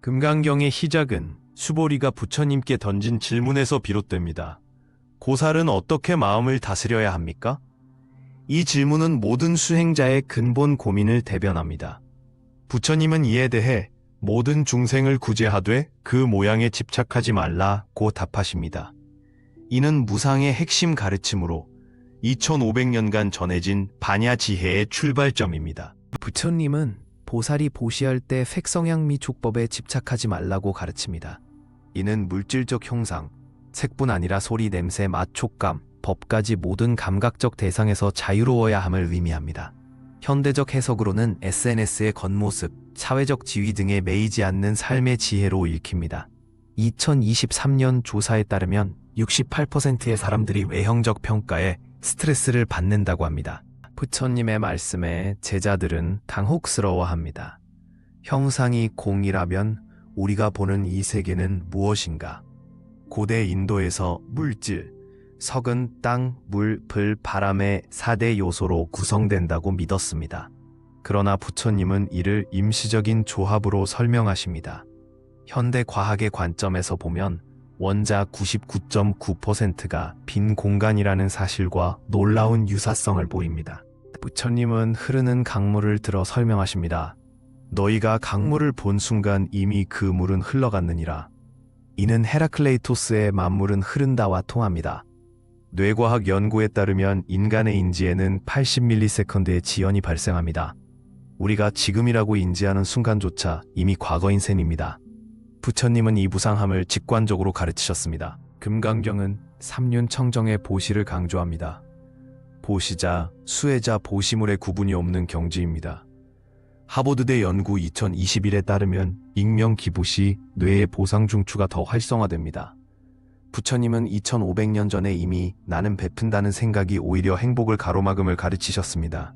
금강경의 시작은 수보리가 부처님께 던진 질문에서 비롯됩니다. 고살은 어떻게 마음을 다스려야 합니까? 이 질문은 모든 수행자의 근본 고민을 대변합니다. 부처님은 이에 대해 모든 중생을 구제하되 그 모양에 집착하지 말라고 답하십니다. 이는 무상의 핵심 가르침으로 2500년간 전해진 반야 지혜의 출발점입니다. 부처님은 보살이 보시할 때 색성향미 촉법에 집착하지 말라고 가르칩니다. 이는 물질적 형상, 색뿐 아니라 소리, 냄새, 맛, 촉감, 법까지 모든 감각적 대상에서 자유로워야 함을 의미합니다. 현대적 해석으로는 SNS의 겉모습, 사회적 지위 등에 매이지 않는 삶의 지혜로 읽힙니다. 2023년 조사에 따르면 68%의 사람들이 외형적 평가에 스트레스를 받는다고 합니다. 부처님의 말씀에 제자들은 당혹스러워합니다. 형상이 공이라면 우리가 보는 이 세계는 무엇인가? 고대 인도에서 물질, 석은 땅, 물, 불, 바람의 4대 요소로 구성된다고 믿었습니다. 그러나 부처님은 이를 임시적인 조합으로 설명하십니다. 현대 과학의 관점에서 보면 원자 99.9%가 빈 공간이라는 사실과 놀라운 유사성을 보입니다. 부처님은 흐르는 강물을 들어 설명하십니다. 너희가 강물을 본 순간 이미 그 물은 흘러갔느니라. 이는 헤라클레이토스의 만물은 흐른다와 통합니다. 뇌과학 연구에 따르면 인간의 인지에는 80ms의 지연이 발생합니다. 우리가 지금이라고 인지하는 순간조차 이미 과거인 셈입니다. 부처님은 이 무상함을 직관적으로 가르치셨습니다. 금강경은 삼륜 청정의 보시를 강조합니다. 보시자, 수혜자, 보시물의 구분이 없는 경지입니다. 하버드대 연구 2021에 따르면 익명 기부 시 뇌의 보상 중추가 더 활성화됩니다. 부처님은 2500년 전에 이미 나는 베푼다는 생각이 오히려 행복을 가로막음을 가르치셨습니다.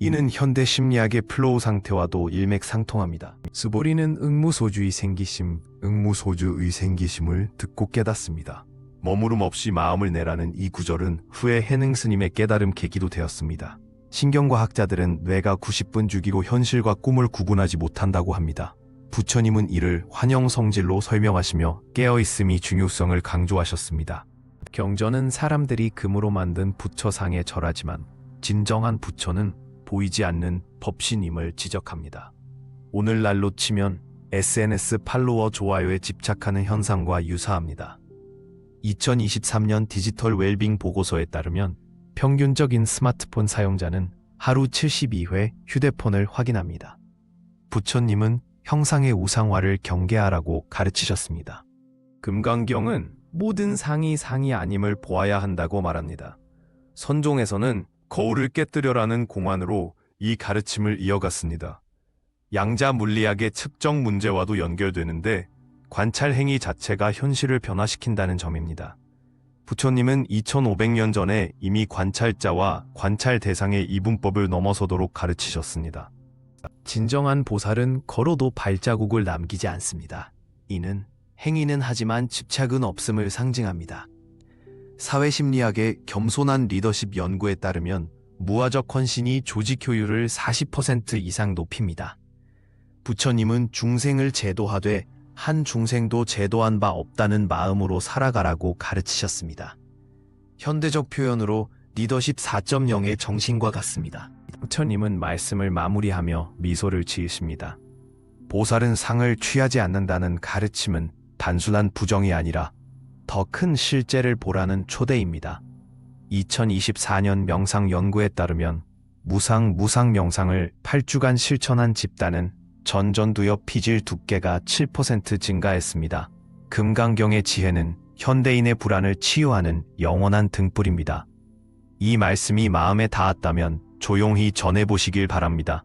이는 현대 심리학의 플로우 상태와도 일맥상통합니다. 스보리는 응무소주의 생기심, 응무소주의 생기심을 듣고 깨닫습니다. 머무름 없이 마음을 내라는 이 구절은 후에 해능 스님의 깨달음 계기도 되었습니다. 신경과학자들은 뇌가 90분 주기로 현실과 꿈을 구분하지 못한다고 합니다. 부처님은 이를 환영 성질로 설명하시며 깨어있음이 중요성을 강조하셨습니다. 경전은 사람들이 금으로 만든 부처상에 절하지만 진정한 부처는 보이지 않는 법신임을 지적합니다. 오늘날로 치면 SNS 팔로워 좋아요에 집착하는 현상과 유사합니다. 2023년 디지털 웰빙 보고서에 따르면 평균적인 스마트폰 사용자는 하루 72회 휴대폰을 확인합니다. 부처님은 형상의 우상화를 경계하라고 가르치셨습니다. 금강경은 모든 상이 상이 아님을 보아야 한다고 말합니다. 선종에서는 거울을 깨뜨려라는 공안으로 이 가르침을 이어갔습니다. 양자 물리학의 측정 문제와도 연결되는데 관찰 행위 자체가 현실을 변화시킨다는 점입니다. 부처님은 2500년 전에 이미 관찰자와 관찰 대상의 이분법을 넘어서도록 가르치셨습니다. 진정한 보살은 걸어도 발자국을 남기지 않습니다. 이는 행위는 하지만 집착은 없음을 상징합니다. 사회심리학의 겸손한 리더십 연구에 따르면 무아적 헌신이 조직 효율을 40% 이상 높입니다. 부처님은 중생을 제도하되 한 중생도 제도한 바 없다는 마음으로 살아가라고 가르치셨습니다. 현대적 표현으로 리더십 4.0의 정신과 같습니다. 부처님은 말씀을 마무리하며 미소를 지으십니다. 보살은 상을 취하지 않는다는 가르침은 단순한 부정이 아니라 더 큰 실제를 보라는 초대입니다. 2024년 명상 연구에 따르면 무상 무상 명상을 8주간 실천한 집단은 전전두엽 피질 두께가 7% 증가했습니다. 금강경의 지혜는 현대인의 불안을 치유하는 영원한 등불입니다. 이 말씀이 마음에 닿았다면 조용히 전해보시길 바랍니다.